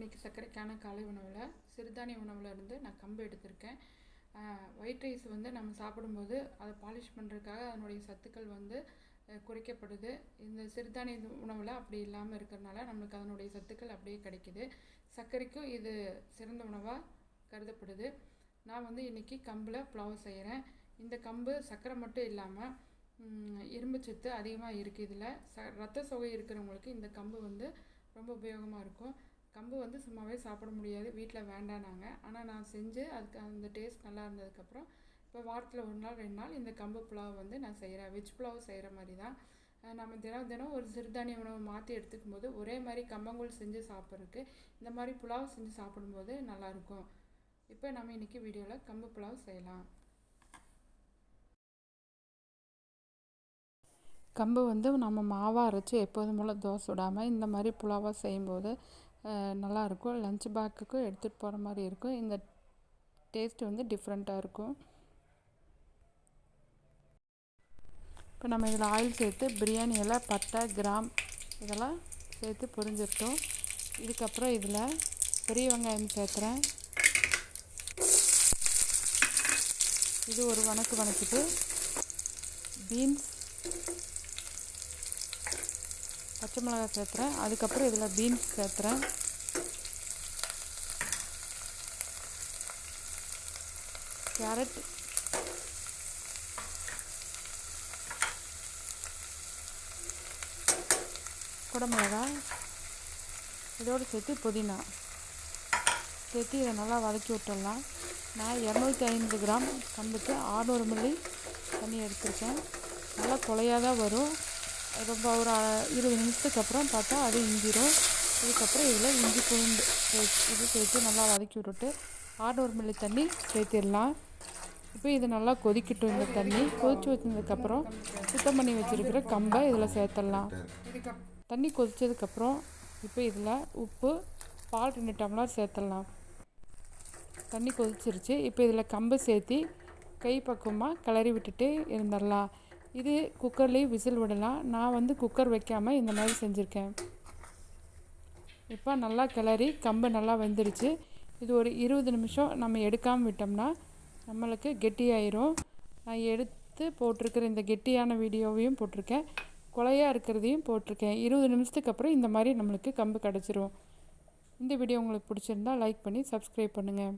ஹெல்த்தியான காலை உணவில் சிறுதானிய உணவில் இருந்து நான் கம்பு எடுத்திருக்கேன். ஒயிட் ரைஸ் வந்து நம்ம சாப்பிடும்போது அதை பாலிஷ் பண்ணுறதுக்காக அதனுடைய சத்துக்கள் வந்து குறைக்கப்படுது. இந்த சிறுதானிய உணவில் அப்படி இல்லாமல் இருக்கிறனால நம்மளுக்கு அதனுடைய சத்துக்கள் அப்படியே கிடைக்குது. சர்க்கரைக்கும் இது சிறந்த உணவாக கருதப்படுது. நான் வந்து இன்றைக்கி கம்பில் புலாவ் செய்கிறேன் இந்த கம்பு சர்க்கரை மட்டும் இல்லாமல் இரும்பு சத்து அதிகமாக இருக்குது இதில். ச ரத்த சோகை இருக்கிறவங்களுக்கு இந்த கம்பு வந்து ரொம்ப உபயோகமாக இருக்கும். கம்பு வந்து சும்மாவே சாப்பிட முடியாது வீட்டில் வேண்டானாங்க ஆனால் நான் செஞ்சு அதுக்கு அந்த டேஸ்ட் நல்லா இருந்ததுக்கப்புறம் இப்போ வாரத்தில் ஒரு நாள் ரெண்டு நாள் இந்த கம்பு புலாவ் வந்து நான் செய்கிறேன் வெஜ் புலாவ் செய்கிற மாதிரி தான் நம்ம தினம் தினம் ஒரு சிறுதானிய உணவு மாற்றி எடுத்துக்கும் போது ஒரே மாதிரி கம்பங்கூழ் செஞ்சு சாப்பிட்றதுக்கு இந்த மாதிரி புலாவ் செஞ்சு சாப்பிடும்போது நல்லாயிருக்கும். இப்போ நம்ம இன்றைக்கி வீடியோவில் கம்பு புலாவ் செய்யலாம். கம்பு வந்து நம்ம மாவாக அரைச்சி எப்போதும் போல் தோசை விடாமல் இந்த மாதிரி புலாவாக செய்யும்போது நல்லாயிருக்கும். லஞ்ச் பேக்குக்கும் எடுத்துகிட்டு போகிற மாதிரி இருக்கும். இந்த டேஸ்ட் வந்து டிஃப்ரெண்ட்டாக இருக்கும். இப்போ நம்ம இதில் ஆயில் சேர்த்து பிரியாணி இலை பட்டை கிராம் இதெல்லாம் சேர்த்து பொரிஞ்சிட்டோம் இதுக்கப்புறம் இதில் பெரிய வெங்காயம் சேர்த்துறேன் இது ஒரு வணக்கு வணக்கிட்டு பீன்ஸ் பச்சை மிளகாய் சேர்த்துறேன். அதுக்கப்புறம் இதில் பீன்ஸ் சேர்த்துறேன். கேரட் குடமிளகாய் இதோடு சேர்த்து புதினா. சேர்த்து இதை நல்லா வதக்கி விட்டுடலாம். நான் இரநூத்தி ஐம்பது கிராம் கம்புக்கு ஆறுநூறு மில்லி தண்ணி எடுத்திருக்கேன். நல்லா கொலையாக தான் வரும். ரொம்ப ஒரு இருபது நிமிஷத்துக்கு அப்புறம் பார்த்தா அது இஞ்சிரும் இதுக்கப்புறம் இதில் இஞ்சி பூண்டு இது சேர்த்து நல்லா வதக்கி விட்டுட்டு ஆறுநூறு மில்லி தண்ணி சேர்த்திடலாம். இப்போ இது நல்லா கொதிக்கட்டும் இந்த தண்ணி. கொதித்து வச்சதுக்கப்புறம் சுத்தம் பண்ணி வச்சுருக்கிற கம்பை இதில் சேர்த்துடலாம். தண்ணி கொதித்ததுக்கப்புறம் இப்போ இதில் உப்பு பால் ரெண்டு டம்ளர் சேர்த்துடலாம். தண்ணி கொதிச்சிருச்சு. இப்போ இதில் கம்பு சேர்த்தி கை பக்குவமாக கிளறி விட்டுட்டு இருந்துடலாம். இது குக்கர்லேயும் விசில் விடலாம். நான் வந்து குக்கர் வைக்காமல் இந்த மாதிரி செஞ்சுருக்கேன். இப்போ நல்லா கிளறி கம்பு நல்லா வெந்துருச்சு இது ஒரு இருபது நிமிஷம் நம்ம எடுக்காமல் விட்டோம்னா நம்மளுக்கு கெட்டியாயிரும். நான் எடுத்து போட்டிருக்கிற இந்த கெட்டியான வீடியோவையும் போட்டிருக்கேன். குலையாக இருக்கிறதையும் போட்டிருக்கேன். இருபது நிமிஷத்துக்கு அப்புறம் இந்த மாதிரி நம்மளுக்கு கம்பு கிடச்சிரும். இந்த வீடியோ உங்களுக்கு பிடிச்சிருந்தா லைக் பண்ணி சப்ஸ்கிரைப் பண்ணுங்கள்